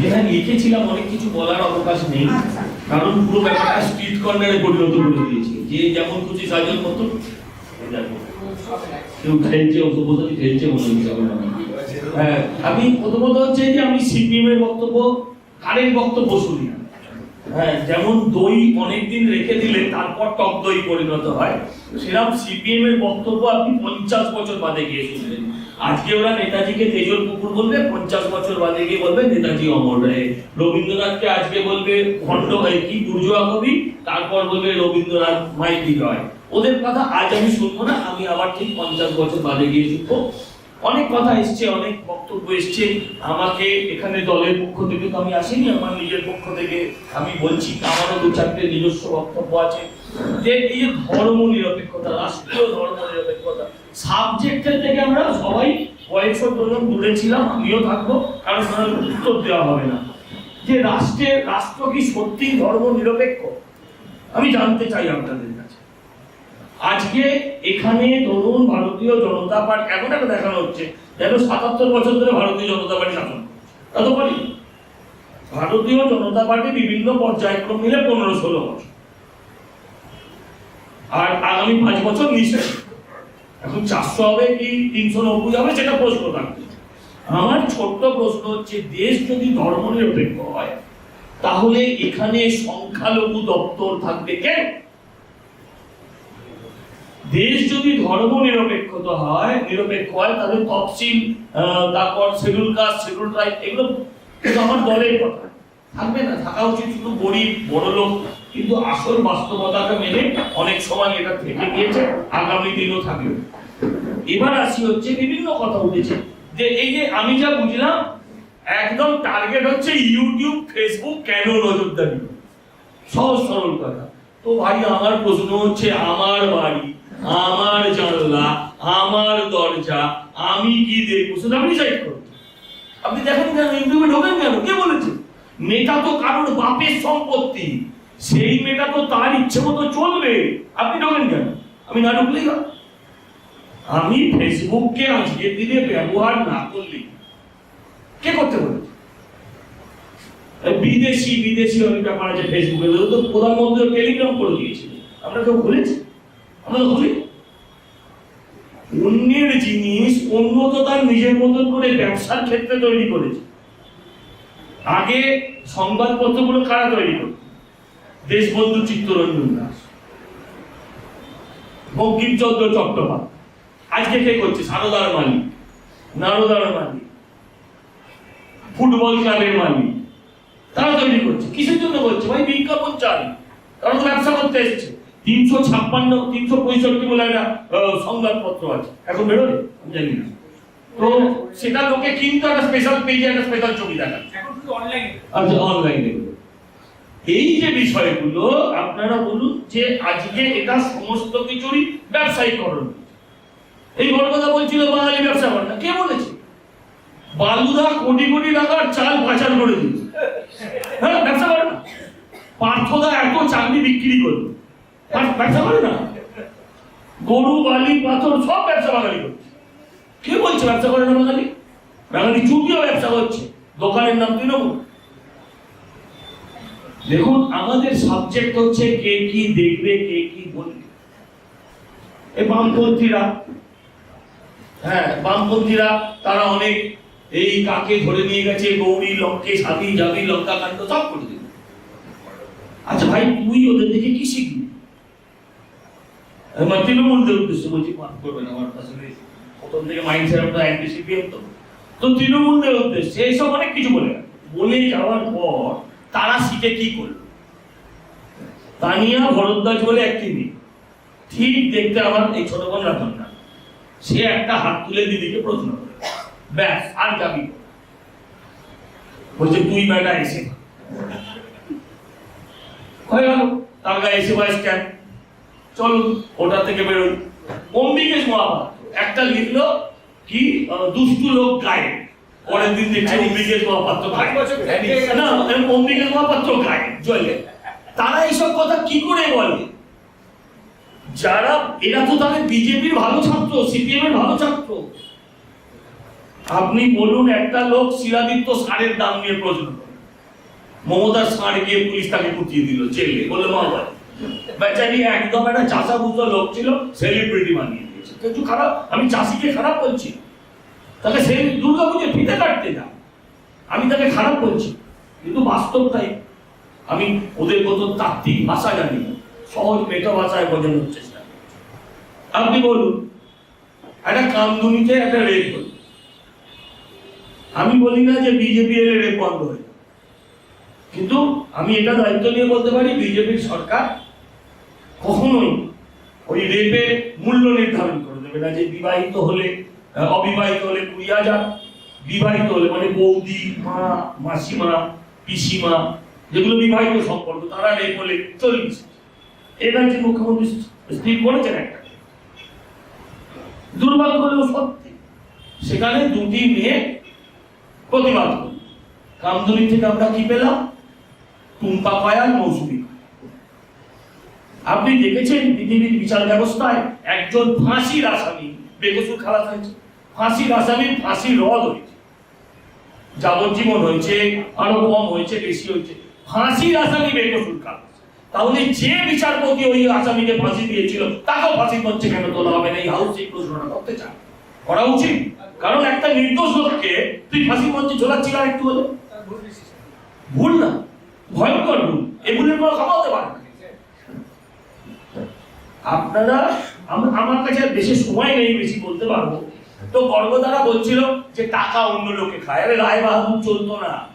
যেখানে লিখেছিলাম অনেক কিছু বলার অবকাশ নেই। আচ্ছা। কারণ পুরো ব্যাপারটা স্ট্রিট কর্নারে পরিণত করে দিয়েছে। যে যেমন খুশি সাজন মতো কেউ খেলছে খেলছে মনে হচ্ছে আমার হ্যাঁ আমি প্রথমত হচ্ছে যে আমি সিপিএম এর বক্তব্য কারের বক্তব্য শুনি। না। হ্যাঁ যেমন দই অনেকদিন রেখে দিলে তারপর টক দই পরিণত হয়। সেরকম সিপিএম এর বক্তব্য আপনি পঞ্চাশ বছর বাদে গিয়ে শুনবেন আজকে ওরা নেতাজিকে তেজল পুকুর বলবে, পঞ্চাশ বছর বাদে গিয়ে বলবে, নেতাজি অমর রায়। রবীন্দ্রনাথকে আজকে বলবে খণ্ড হয়, কি দুর্জয়া কবি তারপর বলবে রবীন্দ্রনাথ মাইতি রয় ওদের কথা আজ আমি শুনব না, আমি আবার ঠিক পঞ্চাশ বছর বাদে গিয়ে শুনব। অনেক কথা এসছে, অনেক বক্তব্য এসছে। আমাকে এখানে দলের পক্ষ থেকে তো আমি আসিনি, আমার নিজের পক্ষ থেকে আমি বলছি আমারও দু চারটে নিজস্ব বক্তব্য আছে। যে এই ধর্ম নিরপেক্ষতা রাষ্ট্রীয় ধর্ম নিরপেক্ষতা সাবজেক্টের থেকে আমরা সবাই কয়েকশো জন দূরে ছিলাম, আমিও থাকব, কারণ উত্তর দেওয়া হবে না। যে রাষ্ট্রের রাষ্ট্র কি সত্যি ধর্ম নিরপেক্ষ? আমি জানতে চাই আপনাদের কাছে। আজকে এখানে ধরুন ভারতীয় জনতা পার্টি, এখন একটা দেখানো হচ্ছে, যেন সাতাত্তর বছর ধরে ভারতীয় জনতা পার্টি শাসন। তা তো পারি ভারতীয় জনতা পার্টি বিভিন্ন পর্যায়ক্রম মিলে পনেরো ষোলো বছর। আর আগামী পাঁচ বছর নিষেধ। এখন চারশো হবে কি তিনশো নব্বই হবে সেটা প্রশ্ন থাকবে। আমার ছোট্ট প্রশ্ন হচ্ছে, দেশ যদি ধর্মনিরপেক্ষ হয়, তাহলে এখানে সংখ্যালঘু দপ্তর থাকবে কেন? দেশ যদি ধর্ম নিরপেক্ষতা হয়, নিরপেক্ষ হয়, তাহলে তফসিল তারপর শিডিউল কাস্ট শিডিউল ট্রাইব এগুলো আমার দলের কথা। থাকবে না, থাকা উচিত শুধু গরিব বড় লোক কিন্তু আসল বাস্তবতাটা মেনে অনেক সময় এটা থেকে গিয়েছে, আগামী দিনও থাকবে। এবার আসি হচ্ছে বিভিন্ন কথা উঠেছে। যে এই যে আমি যা বুঝলাম, একদম টার্গেট হচ্ছে ইউটিউব ফেসবুক কেন নজরদারি? সহজ সরল কথা। তো ভাই, আমার প্রশ্ন হচ্ছে, আমার বাড়ি, আমার জানলা, আমার দরজা, আমি কি দেখব সেটা আপনি ডিসাইড করুন আপনি দেখেন কেন? ইউটিউবে ঢোকেন কেন? কে বলেছে? মেটা তো কারোর বাপের সম্পত্তি। সেই মেয়েটা তো তার ইচ্ছে মতো চলবে। আপনি ঢোকেন কেন? আমি না ঢুকলেই হয়। আমি ফেসবুককে আজকের দিনে ব্যবহার না করলে কে করতে বলেছে বিদেশি বিদেশি অনেক ব্যাপার আছে ফেসবুকে। তো প্রধানমন্ত্রী টেলিগ্রাম করে দিয়েছিল আমরা কেউ খুলেছি আমরা খুলি অন্যের জিনিস অন্য তো তার নিজের মতন করে ব্যবসার ক্ষেত্রে তৈরি করেছে। আগে সংবাদপত্রগুলো কারা তৈরি করত? দেশবন্ধু চিত্তরঞ্জন দাস বঙ্কিমচন্দ্র চট্টোপাধ্যায়। আজকে কে করছে? সারদার মালিক নারদার মালিক ফুটবল ক্লাবের মালিক। তারা তৈরি করছে। কিসের জন্য করছে? ভাই বিজ্ঞাপন চাই। তারা তো ব্যবসা করতে এসেছে। তিনশো ছাপ্পান্ন তিনশো পঁয়ষট্টি বলে একটা সংবাদপত্র আছে। এখন বেরোবে? আমি জানি না। তো সেটা লোকে কিন্তু একটা স্পেশাল পেজে একটা স্পেশাল ছবি দেখাচ্ছে। এখন শুধু অনলাইনে আচ্ছা অনলাইনে এই যে বিষয়গুলো, আপনারা বলুন যে আজকে এটা সমস্ত কিছুরই ব্যবসায়ীকরণ। এই বড় কথা বলছিল বাঙালি ব্যবসা করে না কে বলেছে? বালুদা কোটি কোটি টাকার চাল পাচার করে দিয়েছে। হ্যাঁ ব্যবসা করে না পার্থদা এত চাকরি বিক্রি করবে ব্যবসা করে না গরু, বালি, পাথর সব ব্যবসা বাঙালি করছে। কে বলছে ব্যবসা করে না বাঙালি? বাঙালি চুটিও ব্যবসা করছে। দোকানের নাম তৃণমূল। দেখুন, আমাদের সাবজেক্ট হচ্ছে কে কি দেখবে, কে কি বলবে। এই বামপন্থীরা হ্যাঁ বামপন্থীরা, তারা অনেক এই কাকে ধরে নিয়ে গেছে, গৌরী, লঙ্কে সাবি জাবি লঙ্কা কাণ্ড সব করে দিল। আচ্ছা ভাই, তুই ওদের দেখে কি শিখবি? আমার তৃণমূলদের উদ্দেশ্যে বলছি, মাফ করবেন আমার আসলে প্রথম থেকে মাইন্ড সেটআপটা তো তো তৃণমূলদের উদ্দেশ্যে এইসব অনেক কিছু বলে। বলে যাওয়ার পর শিখে কি করল? তানিয়া ভরদ্বাজ বলে একটি মেয়ে ঠিক দেখতে আমার এই ছোট বোন রাখুন না সে একটা হাত তুলে দিদিকে প্রশ্ন করে। ব্যাস, আর যাবি বলছে, তুই বেটা এসে হয়ে গেল। তার গায়ে এসে বয়স কেন চলো, ওটা থেকে বেরোই। অম্বিকেশ মহাপাত্র একটা লিখলো কি দুষ্টু লোক গায়ে। পরের দিন দেখছি অম্বিকেশ মহাপাত্র গায়ে না অম্বিকেশ মহাপাত্র গায়ে জলে। তারা এইসব কথা কি করে বলে? যারা এরা তো তাদের বিজেপির ভালো ছাত্র সিপিএম এর ভালো ছাত্র। আপনি বলুন একটা লোক শিলাদিত্য সারের দাম নিয়ে প্রশ্ন করে। মমতার সার গিয়ে পুলিশ তাকে কুটিয়ে দিল জেলে বলে মা বলে। বেচারি একদম একটা চাষা বুঝো লোক ছিল সেলিব্রিটি বানিয়ে দিয়েছে। কিছু খারাপ? আমি চাষিকে খারাপ বলছি। তাকে সেই দুর্গা পুজো ফিতে কাটতে যা আমি তাকে খারাপ বলছি, কিন্তু বাস্তবটাই আমি ওদের মতো তাত্ত্বিক ভাষা জানি সহজ মেটা ভাষায় বোঝানোর চেষ্টা। আপনি বলুন, একটা কামদুনিতে একটা রেপ হলো। আমি বলি না যে বিজেপি এলে রেপ বন্ধ হয়ে কিন্তু আমি এটা দায়িত্ব নিয়ে বলতে পারি বিজেপির সরকার কখনোই ওই রেপের মূল্য নির্ধারণ করে দেবে না যে বিবাহিত হলে অবিবাহিত হলে কুড়ি হাজার বিবাহিত হলে মানে বৌদি, মা, মাসিমা, পিসিমা, যেগুলো বিবাহিত সম্পর্ক, তারা রেপ হলে চল্লিশ এটা যে মুখ্যমন্ত্রী স্থির করেছেন একটা। দুর্ভাগ্য হলেও সত্যি। সেখানে দুটি মেয়ে প্রতিবাদ করল। কামদুনি থেকে আমরা কি পেলাম? টুম্পা পায়াল, মৌসুমি আপনি দেখেছেন পৃথিবীর বিচার ব্যবস্থায় একজন ফাঁসির আসামি বেকসুর খালাস হয়েছে ফাঁসির আসামির ফাঁসি রদ হয়েছে। যাবজ্জীবন হয়েছে, আরও কম হয়েছে, বেশি হয়েছে। ফাঁসির আসামি বেকসুর খালাস তাহলে যে বিচারপতি ওই আসামিকে ফাঁসি দিয়েছিল, তাকেও ফাঁসি করছে কেন? তোলা হবে না। এই হাউস এই প্রশ্নটা করতে চান করা উচিত। কারণ একটা নির্দোষ লোককে তুই ফাঁসি মঞ্চে ঝোলাচ্ছিল একটু হলে? ভুল না। ভয়ঙ্কর ভুল। এই ভুলের ক্ষমা হতে পারে না। আপনারা আম- আমার কাছে আর বেশি সময় নেই বেশি বলতে পারব। তো গর্গদারা বলছিল যে টাকা অন্য লোকে খায়। আরে রায় বাহাদুর চলতো না।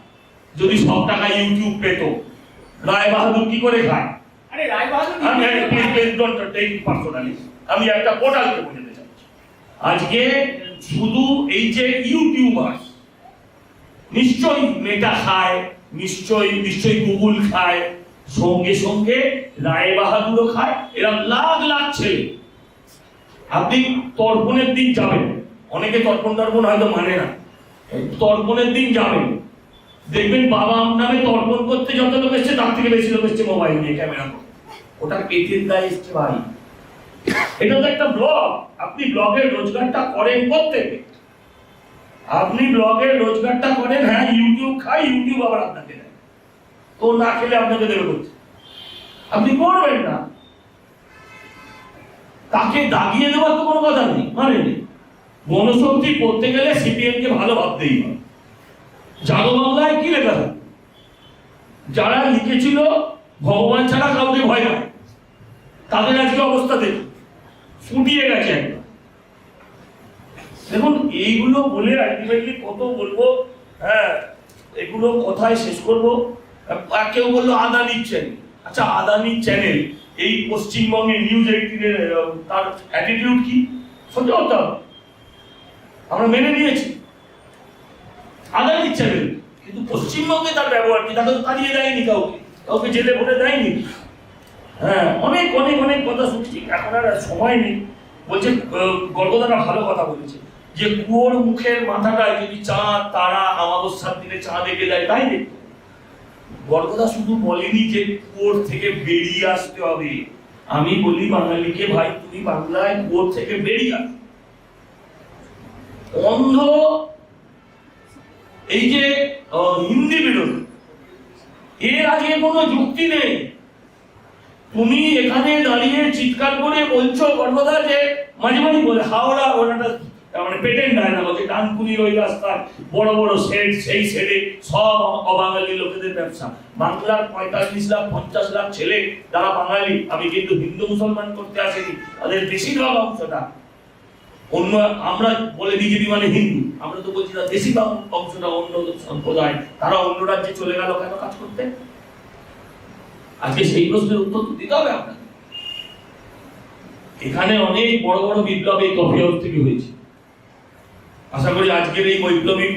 যদি সব টাকা ইউটিউব পেত। রায় বাহাদুর কি করে খায়? আরে রায় বাহাদুর আমি পার্সোনালি আমি একটা পোর্টালকে বোঝাতে চাচ্ছি। আজকে শুধু এই যে ইউটিউবার নিশ্চয়ই মেটা খায় নিশ্চয়ই নিশ্চয়ই গুগল খায় সঙ্গে সঙ্গে রায় বাহাদুরও খায়, এরা লাখ লাখ ছেলে। আপনি তর্পণের দিন যাবেন। অনেকে তর্পণ তর্পণ হয়তো মানে না। তর্পণের দিন যাবেন। দেখবেন বাবা নামে তর্পণ করতে যত লোক এসছে, তার থেকে বেশি লোক এসছে মোবাইল নিয়ে ক্যামেরা করে। ওটা পেটের দায় এসছে ভাই। এটা তো একটা ব্লগ আপনি ব্লগের রোজগারটা করেন করতে আপনি ব্লগের রোজগারটা করেন হ্যাঁ ইউটিউব খাই ইউটিউব আবার আপনাকে দেয়। তো না খেলে আপনাকে দেবে করতে আপনি করবেন না। তাকে দাগিয়ে দেওয়ার তো কোনো কথা নেই মানে নেই গণশক্তি করতে গেলে সিপিএম কে ভালো ভাবতেই হবে জাগো বাংলায় কি লেখা থাকে? যারা লিখেছিল, ভগবান ছাড়া কাউকে ভয় পায়। তাদের আজকে অবস্থা দেখুন। ফুটিয়ে গেছে একদম দেখুন, এইগুলো বলে আলটিমেটলি কত বলব? হ্যাঁ এগুলো কোথায় শেষ করব। আর কেউ বলল আদানির চ্যানেল আচ্ছা আদানির চ্যানেল এই পশ্চিমবঙ্গে নিউজ এইটিনের তার অ্যাটিটিউড কি? সহ্য করতে হবে আমরা মেনে নিয়েছি। আদানির চ্যানেল কিন্তু পশ্চিমবঙ্গে তার ব্যবহার কি? তাকে তো তাড়িয়ে দেয়নি কাউকে। কাউকে জেলে ভরে দেয়নি। হ্যাঁ অনেক অনেক অনেক কথা শুনছি। এখন আর সময় নেই। বলছে গর্গদারা ভালো কথা বলেছে। যে কুয়োর মুখের মাথাটায় যদি চাঁদ তারা আমাবস্যার দিনে চাঁদ এঁকে দেয় তাই দেখতে। গর্গদা শুধু বলেনি যে কুয়োর থেকে বেরিয়ে আসতে হবে। আমি বলি বাঙালিকে, ভাই, তুমি বাংলায় কুয়োর থেকে বেরিয়ে আস। অন্ধ, এই যে হিন্দি বিরোধী, এর আগে কোনো যুক্তি নেই। তুমি এখানে দাঁড়িয়ে চিৎকার করে বলছো গর্ভদা যে মাঝে মাঝে বলে, হাওড়া, ওনাটা মানে পেটেন্ট ডায়না বলছে ডানকুনির ওই রাস্তায় বড় বড় শেড সেই শেডে সব অবাঙালি লোকেদের ব্যবসা। বাংলার পঁয়তাল্লিশ লাখ, পঞ্চাশ লাখ ছেলে তারা বাঙালি, আমি কিন্তু হিন্দু মুসলমান করতে আসেনি, তাদের বেশিরভাগ অংশটা। অন্য, আমরা বলে বিজেপি মানে হিন্দু, আমরা তো বলছি না বেশিরভাগ অংশটা অন্য সম্প্রদায়, তারা অন্য রাজ্যে চলে গেল কেন কাজ করতে? আজকে সেই প্রশ্নের উত্তর তো দিতে হবে আপনাকে। এখানে অনেক বড় বড় বিপ্লব এই কফি হাউস থেকে হয়েছে। আশা করি আজকের এই বৈপ্লবিক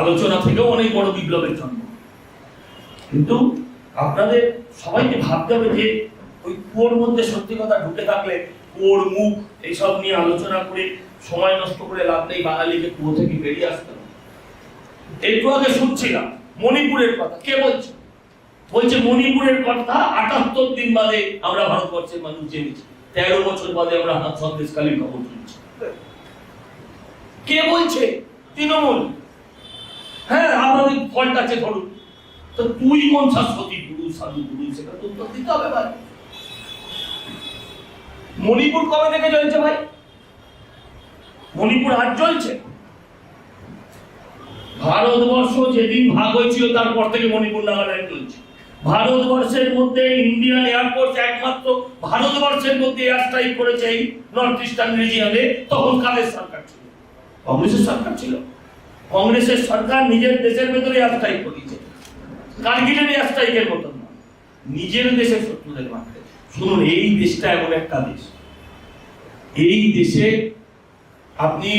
আলোচনা থেকেও অনেক বড় বিপ্লবের জন্ম। কিন্তু আপনাদের সবাইকে ভাবতে হবে যে ওই কুয়োর মধ্যে সত্যি কথা ঢুকে থাকলে কুয়োর মুখ এইসব নিয়ে আলোচনা করে সময় নষ্ট করে লাভ নেই, বাঙালিকে কুয়ো থেকে বেরিয়ে আসতে হবে। একটু আগে শুনছিলাম মণিপুরের কথা। কে বলছে? বলছে মণিপুরের কথা আটাত্তর দিন বাদে আমরা ভারতবর্ষের মানুষ জেনেছি। তেরো বছর বাদে আমরা সন্দেশকালীন খবর শুনছি। কে বলছে? তৃণমূল। হ্যাঁ আমাদের ফল্ট আছে, ধরুন। তো তুই কোন শাশ্বতী গুরু, সাধু গুরু, সেটা তো উত্তর দিতে হবে ভাই। মণিপুর কবে থেকে চলছে ভাই? মণিপুর আজ চলছে ভারতবর্ষ যেদিন ভাগ হয়েছিল, তারপর থেকে মণিপুর নাগাল্যান্ড চলছে ভারতবর্ষের মধ্যে ইন্ডিয়ান এয়ারফোর্স একমাত্র ভারতবর্ষের মধ্যে এয়ার স্ট্রাইক করেছে এই নর্থ ইস্টার্ন রিজিয়নে, তখন কালের সরকার ছিল? কংগ্রেসের সরকার ছিল। কংগ্রেসের সরকার নিজের দেশের ভেতরে এয়ার স্ট্রাইক করেছে কার্গিলের স্ট্রাইকের মতন না নিজের দেশের শত্রুদের মারতে শুনুন, এই দেশটা এমন একটা দেশ। এই দেশে আপনি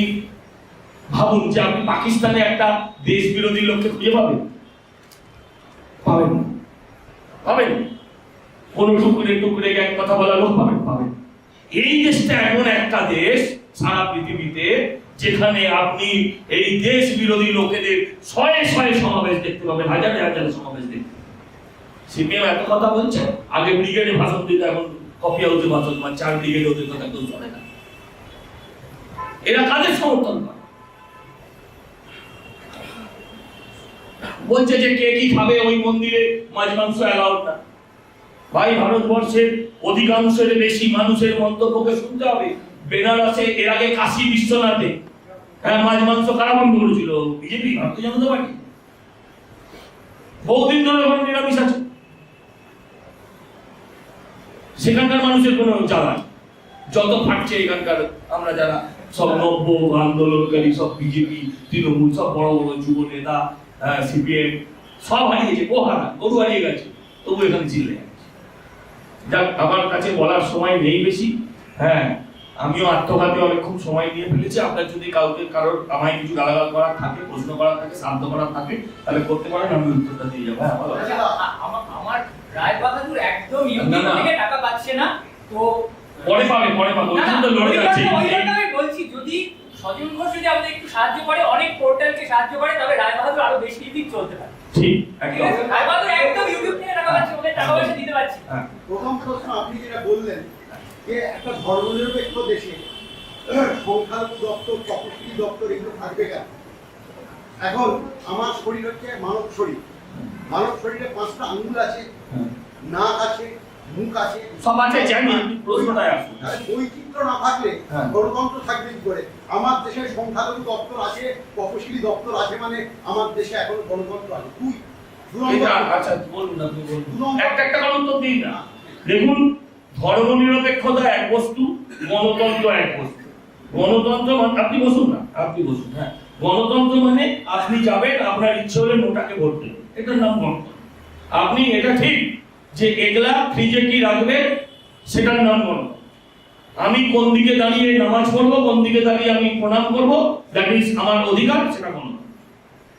ভাবুন যে আপনি পাকিস্তানে একটা দেশ বিরোধী লোককে খুঁজে পাবেন? পাবেন পাবেন? কোন টুকরে টুকরে কথা বলা লোক পাবেন পাবেন। এই দেশটা এমন একটা দেশ সারা পৃথিবীতে যেখানে আপনি এই দেশ বিরোধী লোকেদের শয়ে শয়ে সমাবেশ দেখতে পাবেন, হাজারে হাজারে সমাবেশ দেখতে সিপিএম এত কথা বলছে? আগে ব্রিগেডে ভাষণ দিতে, এখন কফি হাউসে ভাষণ মানে চার ব্রিগেডে ওদের কথা কেউ শোনে না। এরা কাদের সমর্থন করে? বলছে যে কে কি খাবে ওই মন্দিরে, মাছ মাংস অ্যালাউড না। ভাই, ভারতবর্ষের অধিকাংশের বেশি মানুষের মন্তব্যকে শুনতে হবে। বেনারসে এর আগে কাশী বিশ্বনাথে হ্যাঁ মাংস কারা করেছিল? বিজেপি, ভারতীয় জনতা পার্টি। বহুদিন ধরে ওখানে নিরামিষ আছে। সেখানকার মানুষের কোনো যত এখানকার, আমরা যারা সব নব্য, আন্দোলনকারী, সব বিজেপি, তৃণমূল, সব বড় বড় যুব নেতা সিপিএম, সব হারিয়েছে, ও হারা, গরু হারিয়ে গেছে। তবু এখানে চিল্লে যাক আমার কাছে বলার সময় নেই বেশি। হ্যাঁ আমিও আত্মঘাতে অনেক খুব সময় নিয়ে ফেলেছি। আপনার যদি কাউকে কারোর আমায় কিছু গালাগাল করার থাকে প্রশ্ন করার থাকে শান্ত করার থাকে তাহলে করতে পারেন আমি উত্তরটা দিয়ে যাব। হ্যাঁ। আচ্ছা, আমার- আমার রায় বাহাদুর একদম থেকে টাকা পাচ্ছে না তো পরে পাবে পরে পাবে ওই জন্য লড়ে যাচ্ছে। আমি বলছি যদি স্বজন ঘোষ যদি আমাদের একটু সাহায্য করে অনেক পোর্টালকে সাহায্য করে তবে রায় বাহাদুর আরও বেশি দিন চলতে পারে। ঠিক একদম। রায় বাহাদুর একদম ইউটিউব থেকে টাকা পাচ্ছে টাকা পয়সা দিতে পারছি না। হ্যাঁ। প্রথম প্রশ্ন আপনি যেটা বললেন যে একটা ধর্মনিরপেক্ষ দেশে সংখ্যালঘু দপ্তর তপশিলি দপ্তর এগুলো থাকবে কেন? এখন আমার শরীর হচ্ছে মানব শরীর। মানব শরীরে পাঁচটা আঙ্গুল আছে হ্যাঁ। নাক আছে মুখ আছে। সব আছে জানি প্রশ্নটাই আসুন বৈচিত্র্য না থাকলে হ্যাঁ। গণতন্ত্র থাকবে কি করে? আমার দেশে সংখ্যালঘু দপ্তর আছে তপশিলি দপ্তর আছে মানে আমার দেশে এখন গণতন্ত্র আছে। দুই দু নম্বর আচ্ছা বলুন না দু নম্বর- একটা একটা করে দিন না। দেখুন ধর্মনিরপেক্ষতা এক বস্তু, গণতন্ত্র এক বস্তু। গণতন্ত্র মানে আপনি বসুন না। আপনি বসুন হ্যাঁ। গণতন্ত্র মানে আপনি যাবেন, আপনার ইচ্ছে হলে নোটাকে ভোট দেবেন। এটার নাম গণতন্ত্র। আপনি, এটা ঠিক যে এগুলা ফ্রিজে কি রাখবেন, সেটার নাম গণতন্ত্র। আমি কোন দিকে দাঁড়িয়ে নামাজ পড়ব, কোন দিকে দাঁড়িয়ে আমি প্রণাম করব দ্যাট ইজ আমার অধিকার, সেটা গণতন্ত্র।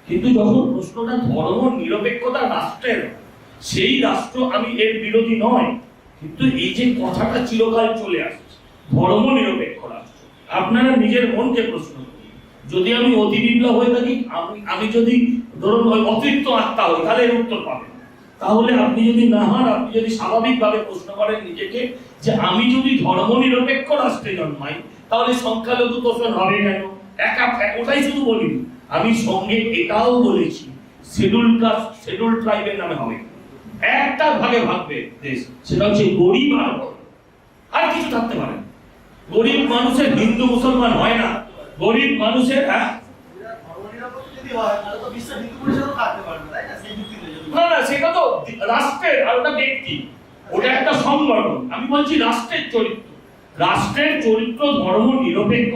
কিন্তু যখন প্রশ্নটা ধর্ম নিরপেক্ষতা রাষ্ট্রের, সেই রাষ্ট্র আমি এর বিরোধী নয় কিন্তু এই যে কথাটা চিরকাল চলে আসছে, ধর্ম নিরপেক্ষ রাষ্ট্র, আপনারা নিজের মনকে প্রশ্ন করুন। যদি আমি অতি হয়ে থাকি, আমি আমি যদি ধরুন অতিরিক্ত আত্মা হই, তাহলে এর উত্তর পাবেন। তাহলে আপনি যদি না হন, আপনি যদি স্বাভাবিকভাবে প্রশ্ন করেন নিজেকে যে আমি যদি ধর্ম নিরপেক্ষ রাষ্ট্রে জন্মাই, তাহলে সংখ্যালঘু তোষণ হবে কেন? একা ওটাই শুধু বলিনি, আমি সঙ্গে এটাও বলেছি শিডিউল কাস্ট শিডিউল ট্রাইবের নামে হবে। একটা ভাগে ভাগবে দেশ। সেটা হচ্ছে গরিব আর আর কিছু থাকতে পারে। গরিব মানুষের হিন্দু মুসলমান হয় না। গরিব মানুষের হ্যাঁ? রাষ্ট্রের, আর ওটা ব্যক্তি। ওটা একটা আমি বলছি রাষ্ট্রের চরিত্র। রাষ্ট্রের চরিত্র, ধর্ম নিরপেক্ষ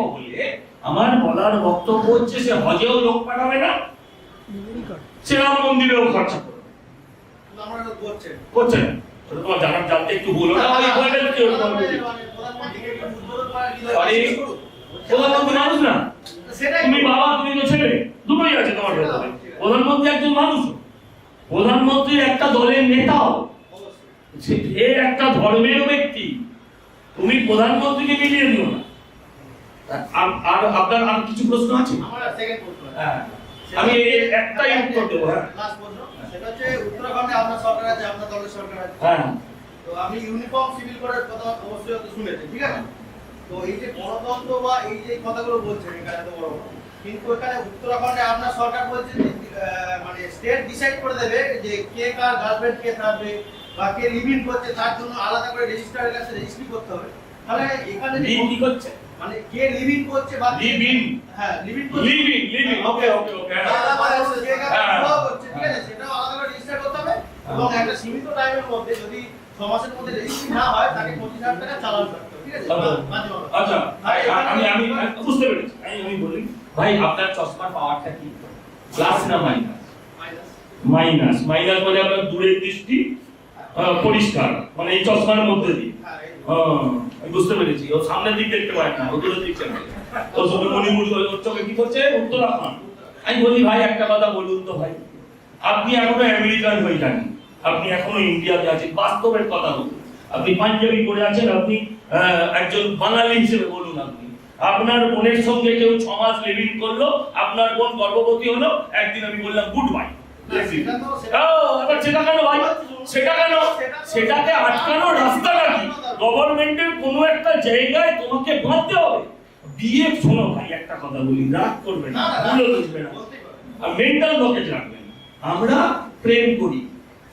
আমার বলার বক্তব্য হচ্ছে সে হজেও লোক না মন্দিরেও খরচা করবে কিন্তু আমরা তো করছেন করছে তোমার জানার জানতে একটু ভুল ওটা ওই বলবেন কি ওটা বলবেন কি? প্রধানমন্ত্রীকে একটু উদ্বোধন করার কি আরে, প্রধানমন্ত্রী মানুষ না তুমি বাবা তুমি তো ছেলে দুটোই আছে তোমার ভেতরে প্রধানমন্ত্রী একজন মানুষ প্রধানমন্ত্রী একটা দলের নেতাও। সে একটা ধর্মের ব্যক্তি তুমি প্রধানমন্ত্রীকে মিলিয়ে দিও না আর আর আপনার আর কিছু প্রশ্ন আছে আমার সেকেন্ড প্রশ্ন আছে। হ্যাঁ আমি একটাই উত্তর দেবো হ্যাঁ। সেটা হচ্ছে উত্তরাখণ্ডে আপনার সরকার আছে আপনার দলের সরকার আছে। হ্যাঁ। তো আমি ইউনিফর্ম সিভিল কোডের কথা অবশ্যই হয়তো শুনেছি ঠিক আছে? তো এই যে গণতন্ত্র বা এই যে কথাগুলো বলছেন এখানে এত বড় বড়, কিন্তু এখানে উত্তরাখণ্ডে আপনার সরকার বলছে মানে স্টেট ডিসাইড করে দেবে যে কে কার গার্লফ্রেন্ড কে থাকবে বা কে লিভিং করছে তার জন্য আলাদা করে রেজিস্ট্রারের কাছে রেজিস্ট্রি করতে হবে। তাহলে এখানে কি করছে? মানে কে লিভিং করছে বা কে- লিভ হ্যাঁ লিভিং করছে। Living living okay okay okay আলাদা করে হচ্ছে যে কার হ্যাঁ। বিবাহ করছে, ঠিক আছে? সেটাও আলাদা করে রেজিস্টার করতে হবে এবং একটা সীমিত টাইমের মধ্যে যদি ছ মাসের মধ্যে রেজিস্ট্রি না হয় তাকে পঁচিশ হাজার টাকা চালান করতে হবে ঠিক আছে? আচ্ছা। আচ্ছা ভাই, আ- আমি আমি বুঝতে পেরেছি। আমি আমি বলি ভাই আপনার চশমার পাওয়ারটা কি? প্লাস না মাইনাস মাইনাস। মাইনাস মানে আপনার দূরের দৃষ্টি আহ, পরিষ্কার মানে এই চশমার মধ্যে দিয়ে। হ্যাঁ, হ্যাঁ, আমি বুঝতে পেরেছি। ও সামনের দিক দেখতে পায় না ও দূরের দিক। ও শুধু মণিপুর ওর চোখে কি করছে? উত্তরাখণ্ড আমি বলি, ভাই, একটা কথা বলুন তো ভাই। আপনি এখনও আমেরিকান হয়ে যান আপনি এখনও ইন্ডিয়াতে আছেন। বাস্তবের কথা বলুন। আপনি পাঞ্জাবি পরে আছেন, আপনি একজন বাঙালি হিসেবে বলুন আপনি। আপনার বোনের সঙ্গে কেউ ছ মাস লিভিং করল, আপনার বোন গর্ভবতী হলো, একদিন আমি বললাম, গুড বাই। আমরা প্রেম করি।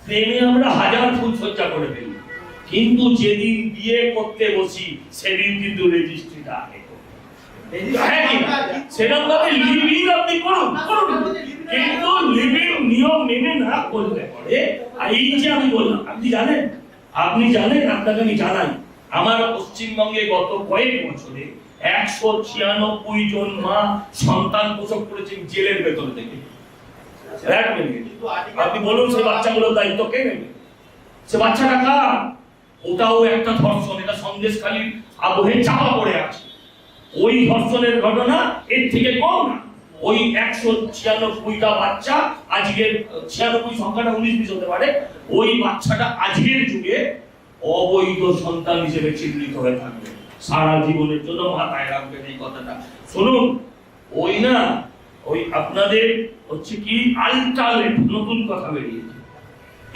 প্রেমে আমরা হাজার ফুল সজ্জা করে ফেলি। কিন্তু যেদিন বিয়ে করতে বসি, সেদিন কিন্তু রেজিস্ট্রিটা আগে। হ্যাঁ? সেরকম ভাবে আপনি করুন করুন। কিন্তু লিভিং নিয়ম মেনে না করলে পরে এই যে আমি বললাম, আপনি জানেন? আপনি জানেন, আপনাকে আমি জানাই, আমার পশ্চিমবঙ্গে গত কয়েক বছরে একশো ছিয়ানব্বই জন মা সন্তান প্রসব করেছেন জেলের ভেতর থেকে। আপনি বলুন সেই বাচ্চাগুলোর দায়িত্ব কে নেবে? সে বাচ্চাটা কার? ওটাও একটা ধর্ষণ, এটা সন্দেশখালীর আবহে চাপা পড়ে আছে। ওই ধর্ষণের ঘটনা এর থেকে কম না। ওই একশো ছিয়ানব্বইটা বাচ্চা আজকের ছিয়ানব্বই সংখ্যাটা উনিশ বিশ হতে পারে ওই বাচ্চাটা আজকের যুগে অবৈধ সন্তান হিসেবে চিহ্নিত হয়ে থাকবে। সারা জীবনের জন্য মাথায় রাখবেন এই কথাটা। শুনুন ওই না ওই আপনাদের হচ্ছে কি আলট্রালেট নতুন কথা বেরিয়েছে।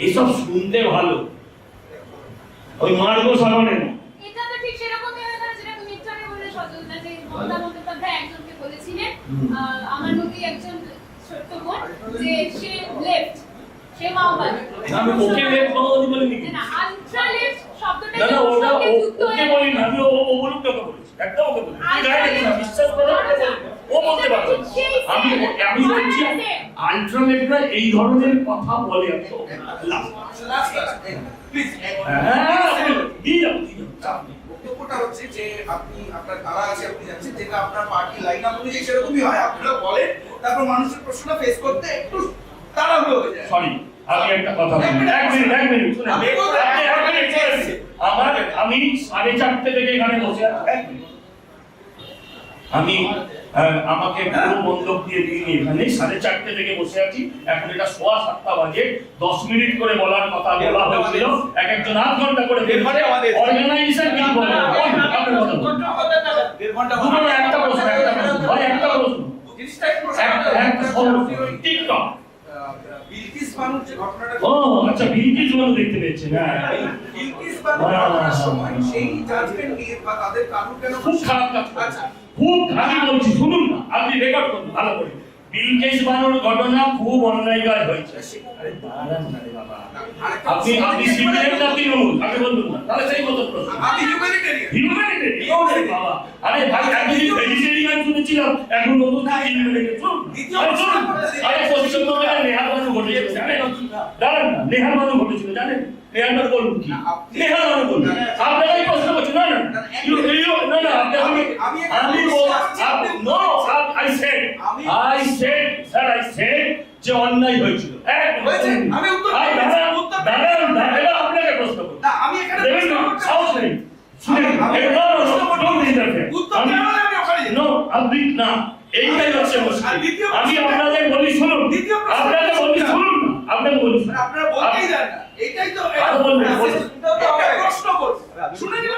এসব শুনতে ভালো। ওই মার্গ সামনের মতো। এটা তো ঠিক সেরকমই হয়ে গেল যেটা তুমি আগে বললে সজলদা যে আমার মধ্যে একজন ছোট্ট বোন যে সে লেফট সে মাওবাদী আমি ওকে লেট মাওবাদী বলিনি। না, না আলট্রা লেফট শব্দটা না না ওটা ওকে বলি না আমি ও ও বলুক তোকে বলেছি একদম ওকে বলি তুই গায়ে দেখি না বিশ্বাস করো না। ও বলতে পারবে না। আমি আমি বলছি আলট্রানেটরা এই ধরনের কথা বলে আমি Last, last, হ্যাঁ দিয়ে যাব চাপ হচ্ছে যে আপনি আপনার জানছেন যেটা আপনার পার্টি লাইন আপ অনুযায়ী সেরকমই হয় আপনারা বলেন তারপর মানুষের প্রশ্নটা ফেস করতে একটু তাড়াহুড়ো হয়ে যায়। সরি আমি একটা কথা বলি। এক মিনিট এক মিনিট। আমি এক মিনিট আমার আমি সাড়ে চারটে থেকে এখানে বসে আছি। আমি আমাকে পুরো বন্ধক দিয়ে দিইনি এখানে সাড়ে চারটে থেকে বসে আছি। এখন এটা সোয়া সাতটা বাজে। দশ মিনিট করে বলার কথা বলা হয়েছিল। এক একজন আধ ঘণ্টা করে অর্গানাইজেশন কিছু বলে একটা প্রশ্ন একটা প্রশ্ন। একটা টিকটক। বিলকিস বানুর যে ঘটনাটা ও আচ্ছা বিলকিস মানুষ দেখতে পেয়েছেন হ্যাঁ। বিলকিস হ্যাঁ। ঘটনার সময় সেই জাজমেন্ট নিয়ে বা তাদের কানুন কেন খুব খারাপ কাজ আচ্ছা। খুব আমি বলছি শুনুন না আপনি রেকর্ড করুন ভালো করে। বিলকেশ বানুর ঘটনা খুব অন্যায় কাজ হয়েছে না আপনি আপনি সিপিএম না তৃণমূল আপনি বলুন না তাহলে সেই মতো প্রশ্ন। আমি হিউম্যানিটেরিয়ান হিউম্যানিটেরিয়ান বাবা আরে ভাই একদিন ভেজিটেরিয়ান শুনেছিলাম এখন নতুন হিউম্যানিটেরিয়ান শুনুন আরে শুনুন প্রশ্ন আরে পশ্চিমবঙ্গে নেহার বানু ঘটেছিল জানেন? না নেহার বানু ঘটেছিল জানেন? নেহার বানু বলুন কি? না, নেহার বানু বলুন। না, না, আপনাকে এই প্রশ্ন করছি না না না, না না আমি আমি- no I said I said sir I said যে অন্যায় হয়েছিল। এক হয়েছে? আমি উত্তর দাঁড়ান দাঁড়ান এবার আপনাকে প্রশ্ন করছি। না আমি এখানে প্রশ্ন করতে সাহস নেই। শুনেন আমি- আমি- এই- no, no, no, don't interfere. উত্তর আমি- আমি ওখানে যাব। আপনি না এইটাই হচ্ছে মুশকিল। আমি আপনাদের বলি শুনুন। দ্বিতীয় আপনাকে বলি শুনুন না। বলি আপনারা বলতেই দেন না। এটাই তো প্রশ্ন করুন শুনে নিন